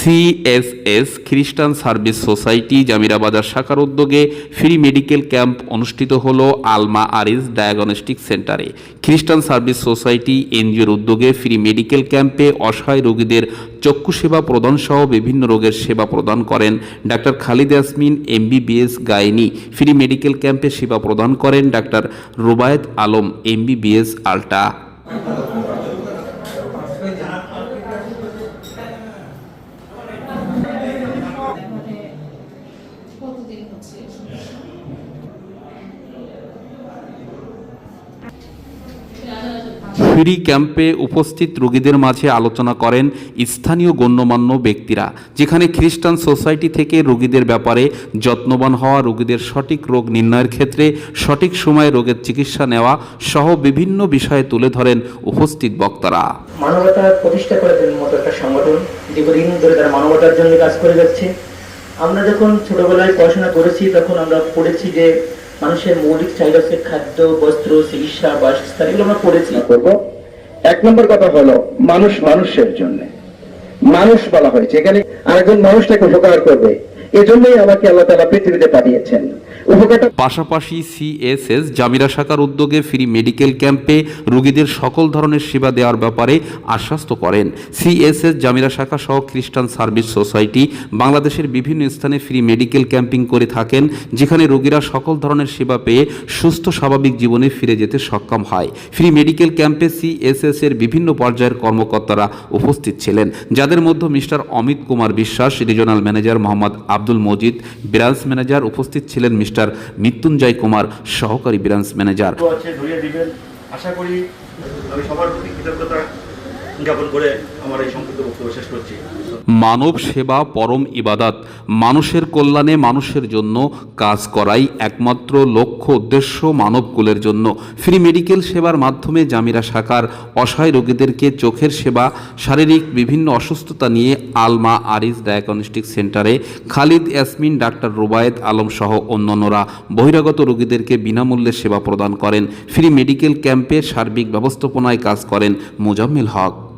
CSS, খ্রিস্টান service society জামিরাবাজার শাখার উদ্যোগে ফ্রি মেডিকেল ক্যাম্প অনুষ্ঠিত হল আলমা আরিজ ডায়াগনস্টিক সেন্টারে। খ্রিস্টান সার্ভিস সোসাইটি এনজিওর উদ্যোগে ফ্রি মেডিকেল ক্যাম্পে অসহায় রোগীদের চক্ষু সেবা প্রদান সহ বিভিন্ন রোগের সেবা প্রদান করেন doctor Khalid Yasmin, MBBS gynae. Free medical ক্যাম্পে সেবা প্রদান করেন ডাক্তার রুবায়েত আলম, এমবিবিএস আলটা। হচ্ছে। ফ্রি ক্যাম্পে উপস্থিত রোগীদের মাঝে আলোচনা করেন স্থানীয় গণ্যমান্য ব্যক্তিরা যেখানে খ্রিস্টান সোসাইটি থেকে রোগীদের ব্যাপারে যত্নবান হওয়া রোগীদের সঠিক রোগ নির্ণয়ের ক্ষেত্রে সঠিক সময়ে রোগের চিকিৎসা নেওয়া সহ বিভিন্ন বিষয়ে তুলে ধরেন উপস্থিত বক্তারা। মানবতা প্রতিষ্ঠা করে দেওয়ার মতো একটা সংগঠন দীর্ঘদিন ধরে তারা মানবতার জন্য কাজ করে যাচ্ছে। আমরা যখন ছোটবেলায় পড়াশোনা করেছি, তখন আমরা পড়েছি যে মানুষের মৌলিক চাহিদা হচ্ছে খাদ্য, বস্ত্র, চিকিৎসা, বাসস্থান, এগুলো আমরা পড়েছি। করব এক নম্বর কথা হলো, মানুষ মানুষের জন্য। মানুষ বলা হয়েছে। এখানে আরেকজন মানুষটাকে উপকার করবে। এজন্যই আমাকে আল্লাহ তালা পৃথিবীতে পাঠিয়েছেন। পাশাপাশি সিএসএস জামিরা শাখার উদ্যোগে ফ্রি মেডিকেল ক্যাম্পে রোগীদের সকল ধরনের সেবা দেওয়ার ব্যাপারে আশ্বস্ত করেন। সিএসএস জামিরা শাখা সহ খ্রিস্টান সার্ভিস সোসাইটি বাংলাদেশের বিভিন্ন স্থানে ফ্রি মেডিকেল ক্যাম্পিং করে থাকেন, যেখানে রোগীরা সকল ধরনের সেবা পেয়ে সুস্থ, স্বাভাবিক জীবনে ফিরে যেতে সক্ষম হয়। ফ্রি মেডিকেল ক্যাম্পে সিএসএস এর বিভিন্ন পর্যায়ের কর্মকর্তারা উপস্থিত ছিলেন, যাদের মধ্যে mister Amit Kumar Biswas, regional manager Mohammad Abdul Majid, branch manager উপস্থিত ছিলেন মিস্টার মৃত্যুঞ্জয় কুমার সহকারী ব্রাঞ্চ ম্যানেজার। আশা করি আমি সবার প্রতি কৃতজ্ঞতা জ্ঞাপন করে আমার এই সংক্ষিপ্ত বক্তব্য শেষ করছি। মানব সেবা পরম ইবাদাত। মানুষের কল্যাণে মানুষের জন্য কাজ করাই একমাত্র লক্ষ্য, উদ্দেশ্য মানবকুলের জন্য। ফ্রি মেডিকেল সেবার মাধ্যমে জামিরা শাখার অসহায় রোগীদেরকে চোখের সেবা, শারীরিক বিভিন্ন অসুস্থতা নিয়ে আলমা আরিস ডায়াগনস্টিক সেন্টারে খালিদ ইয়াসমিন, ডাক্তার রুবায়েত আলম সহ অন্যান্যরা বহিরাগত রোগীদেরকে বিনামূল্যে সেবা প্রদান করেন। ফ্রি মেডিকেল ক্যাম্পে সার্বিক ব্যবস্থাপনায় কাজ করেন মোজাম্মেল হক।